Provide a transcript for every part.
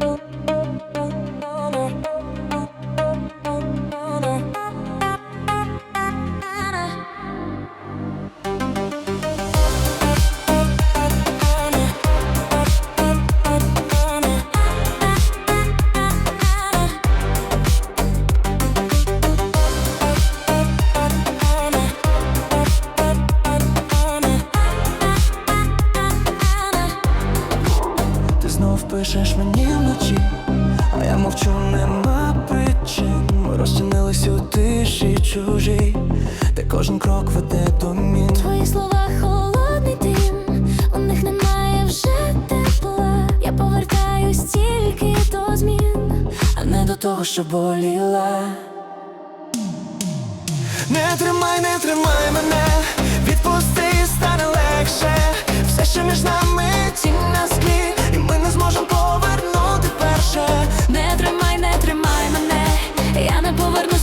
Oh. Пишеш мені вночі, а я мовчу, нема причин. Ми розчинились у тиші чужій, де кожен крок веде до мін. Твої слова холодний дим, у них немає вже тепла. Я повертаюсь тільки до змін. а не до того, що боліла. Не тримай, не тримай мене,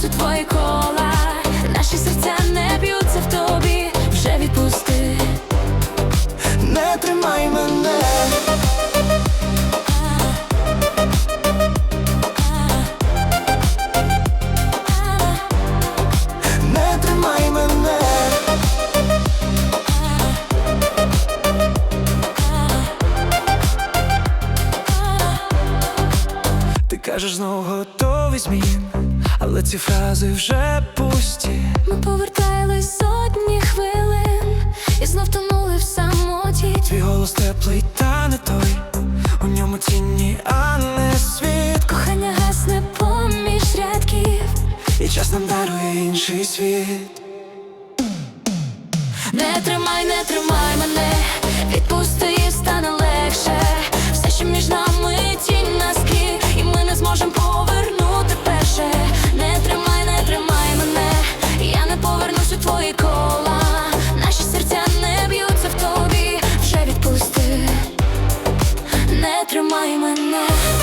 не у твої кола. Наші серця не б'ються в тобі, вже відпусти. Не тримай мене, кажеш, знову готовий змін, але ці фрази вже пусті. Ми повертались сотні хвилин і знов тонули в самоті. Твій голос теплий, та не той. У ньому тіні, а не світ. Кохання гасне поміж рядків. І час нам дарує інший світ. Не тримай, не тримай мене, тримай мене.